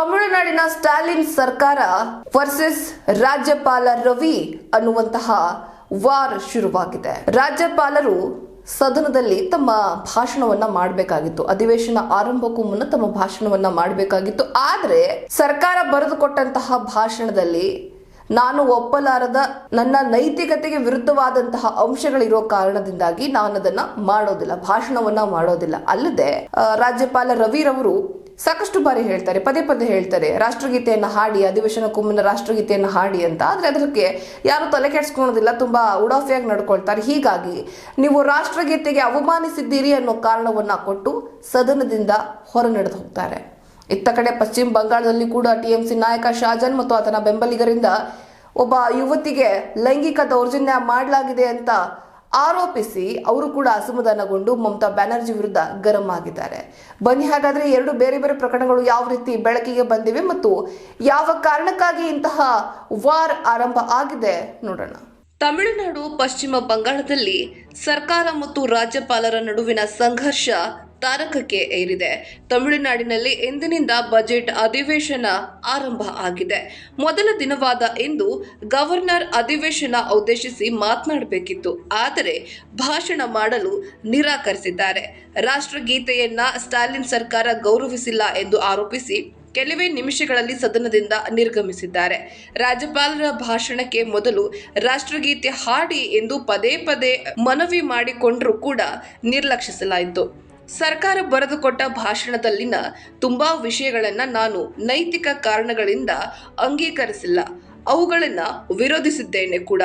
ತಮಿಳುನಾಡಿನ ಸ್ಟಾಲಿನ್ ಸರ್ಕಾರ ವರ್ಸಸ್ ರಾಜ್ಯಪಾಲ ರವಿ ಅನ್ನುವಂತಹ ವಾರ್ ಶುರುವಾಗಿದೆ. ರಾಜ್ಯಪಾಲರು ಸದನದಲ್ಲಿ ತಮ್ಮ ಭಾಷಣವನ್ನ ಮಾಡಬೇಕಾಗಿತ್ತು. ಅಧಿವೇಶನ ಆರಂಭಕ್ಕೂ ಮುನ್ನ ತಮ್ಮ ಭಾಷಣವನ್ನ ಮಾಡಬೇಕಾಗಿತ್ತು. ಆದ್ರೆ ಸರ್ಕಾರ ಬರೆದುಕೊಟ್ಟಂತಹ ಭಾಷಣದಲ್ಲಿ ನಾನು ಒಪ್ಪಲಾರದ ನನ್ನ ನೈತಿಕತೆಗೆ ವಿರುದ್ಧವಾದಂತಹ ಅಂಶಗಳಿರೋ ಕಾರಣದಿಂದಾಗಿ ನಾನು ಅದನ್ನ ಮಾಡೋದಿಲ್ಲ, ಭಾಷಣವನ್ನ ಮಾಡೋದಿಲ್ಲ. ಅಲ್ಲದೆ ರಾಜ್ಯಪಾಲ ರವಿರವರು ಸಾಕಷ್ಟು ಬಾರಿ ಹೇಳ್ತಾರೆ, ಪದೇ ಪದೇ ಹೇಳ್ತಾರೆ, ರಾಷ್ಟ್ರಗೀತೆಯನ್ನು ಹಾಡಿ, ಅಧಿವೇಶನಕ್ಕೂ ಮುನ್ನ ರಾಷ್ಟ್ರಗೀತೆಯನ್ನು ಹಾಡಿ ಅಂತ. ಆದರೆ ಅದಕ್ಕೆ ಯಾರು ತಲೆ ಕೆಡಿಸ್ಕೊಳ್ಳೋದಿಲ್ಲ ತುಂಬ ಉಡಾಫಿಯಾಗಿ ನಡ್ಕೊಳ್ತಾರೆ. ಹೀಗಾಗಿ ನೀವು ರಾಷ್ಟ್ರಗೀತೆಗೆ ಅವಮಾನಿಸಿದ್ದೀರಿ ಅನ್ನೋ ಕಾರಣವನ್ನು ಕೊಟ್ಟು ಸದನದಿಂದ ಹೊರ ನಡೆದು ಹೋಗ್ತಾರೆ. ಇತ್ತ ಕಡೆ ಪಶ್ಚಿಮ ಬಂಗಾಳದಲ್ಲಿ ಕೂಡ ಟಿಎಂಸಿ ನಾಯಕ ಶಾಜನ್ ಮತ್ತು ಆತನ ಬೆಂಬಲಿಗರಿಂದ ಒಬ್ಬ ಯುವತಿಗೆ ಲೈಂಗಿಕ ದೌರ್ಜನ್ಯ ಮಾಡಲಾಗಿದೆ ಅಂತ ಆರೋಪಿಸಿ ಅವರು ಕೂಡ ಅಸಮಾಧಾನಗೊಂಡು ಮಮತಾ ಬ್ಯಾನರ್ಜಿ ವಿರುದ್ಧ ಗರಂ ಆಗಿದ್ದಾರೆ. ಬನ್ನಿ, ಹಾಗಾದ್ರೆ ಎರಡು ಬೇರೆ ಬೇರೆ ಪ್ರಕರಣಗಳು ಯಾವ ರೀತಿ ಬೆಳಕಿಗೆ ಬಂದಿವೆ ಮತ್ತು ಯಾವ ಕಾರಣಕ್ಕಾಗಿ ಇಂತಹ ವಾರ್ ಆರಂಭ ಆಗಿದೆ ನೋಡೋಣ. ತಮಿಳುನಾಡು, ಪಶ್ಚಿಮ ಬಂಗಾಳದಲ್ಲಿ ಸರ್ಕಾರ ಮತ್ತು ರಾಜ್ಯಪಾಲರ ನಡುವಿನ ಸಂಘರ್ಷ ತಾರಕಕ್ಕೆ ಏರಿದೆ. ತಮಿಳುನಾಡಿನಲ್ಲಿ ಇಂದಿನಿಂದ ಬಜೆಟ್ ಅಧಿವೇಶನ ಆರಂಭ ಆಗಿದೆ. ಮೊದಲ ದಿನವಾದ ಇಂದು ಗವರ್ನರ್ ಅಧಿವೇಶನ ಉದ್ದೇಶಿಸಿ ಮಾತನಾಡಬೇಕಿತ್ತು. ಆದರೆ ಭಾಷಣ ಮಾಡಲು ನಿರಾಕರಿಸಿದ್ದಾರೆ. ರಾಷ್ಟ್ರಗೀತೆಯನ್ನ ಸ್ಟಾಲಿನ್ ಸರ್ಕಾರ ಗೌರವಿಸಿಲ್ಲ ಎಂದು ಆರೋಪಿಸಿ ಕೆಲವೇ ನಿಮಿಷಗಳಲ್ಲಿ ಸದನದಿಂದ ನಿರ್ಗಮಿಸಿದ್ದಾರೆ. ರಾಜ್ಯಪಾಲರ ಭಾಷಣಕ್ಕೆ ಮೊದಲು ರಾಷ್ಟ್ರಗೀತೆ ಹಾಡಿ ಎಂದು ಪದೇ ಪದೇ ಮನವಿ ಮಾಡಿಕೊಂಡರೂ ಕೂಡ ನಿರ್ಲಕ್ಷಿಸಲಾಯಿತು. ಸರ್ಕಾರ ಬರೆದುಕೊಟ್ಟ ಭಾಷಣದಲ್ಲಿನ ತುಂಬಾ ವಿಷಯಗಳನ್ನು ನಾನು ನೈತಿಕ ಕಾರಣಗಳಿಂದ ಅಂಗೀಕರಿಸಿಲ್ಲ. ಅವುಗಳನ್ನು ವಿರೋಧಿಸಿದ್ದೇನೆ ಕೂಡ.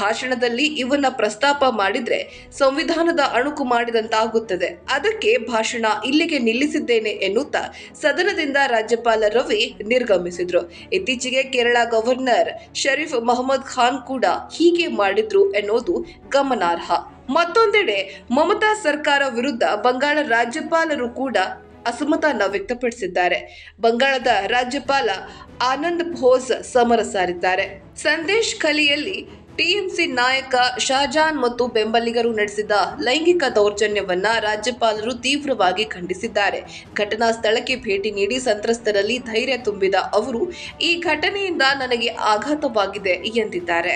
ಭಾಷಣದಲ್ಲಿ ಇವನ್ನ ಪ್ರಸ್ತಾಪ ಮಾಡಿದ್ರೆ ಸಂವಿಧಾನದ ಅಣುಕು ಮಾಡಿದಂತಾಗುತ್ತದೆ. ಅದಕ್ಕೆ ಭಾಷಣ ಇಲ್ಲಿಗೆ ನಿಲ್ಲಿಸಿದ್ದೇನೆ ಎನ್ನುತ್ತಾ ಸದನದಿಂದ ರಾಜ್ಯಪಾಲ ರವಿ ನಿರ್ಗಮಿಸಿದ್ರು. ಇತ್ತೀಚೆಗೆ ಕೇರಳ ಗವರ್ನರ್ ಶರೀಫ್ ಮೊಹಮ್ಮದ್ ಖಾನ್ ಕೂಡ ಹೀಗೆ ಮಾಡಿದ್ರು ಎನ್ನುವುದು ಗಮನಾರ್ಹ. ಮತ್ತೊಂದೆಡೆ ಮಮತಾ ಸರ್ಕಾರ ವಿರುದ್ಧ ಬಂಗಾಳ ರಾಜ್ಯಪಾಲರು ಕೂಡ ಅಸಮಾಧಾನ ವ್ಯಕ್ತಪಡಿಸಿದ್ದಾರೆ. ಬಂಗಾಳದ ರಾಜ್ಯಪಾಲ ಆನಂದ್ ಭೋಸ್ ಸಮರ ಸಾರಿದ್ದಾರೆ. ಸಂದೇಶ್ ಖಲಿಯಲ್ಲಿ ಟಿಎಂಸಿ ನಾಯಕ ಶಾಜಾನ್ ಮತ್ತು ಬೆಂಬಲಿಗರು ನಡೆಸಿದ ಲೈಂಗಿಕ ದೌರ್ಜನ್ಯವನ್ನ ರಾಜ್ಯಪಾಲರು ತೀವ್ರವಾಗಿ ಖಂಡಿಸಿದ್ದಾರೆ. ಘಟನಾ ಸ್ಥಳಕ್ಕೆ ಭೇಟಿ ನೀಡಿ ಸಂತ್ರಸ್ತರಲ್ಲಿ ಧೈರ್ಯ ತುಂಬಿದ ಅವರು, ಈ ಘಟನೆಯಿಂದ ನನಗೆ ಆಘಾತವಾಗಿದೆ ಎಂದಿದ್ದಾರೆ.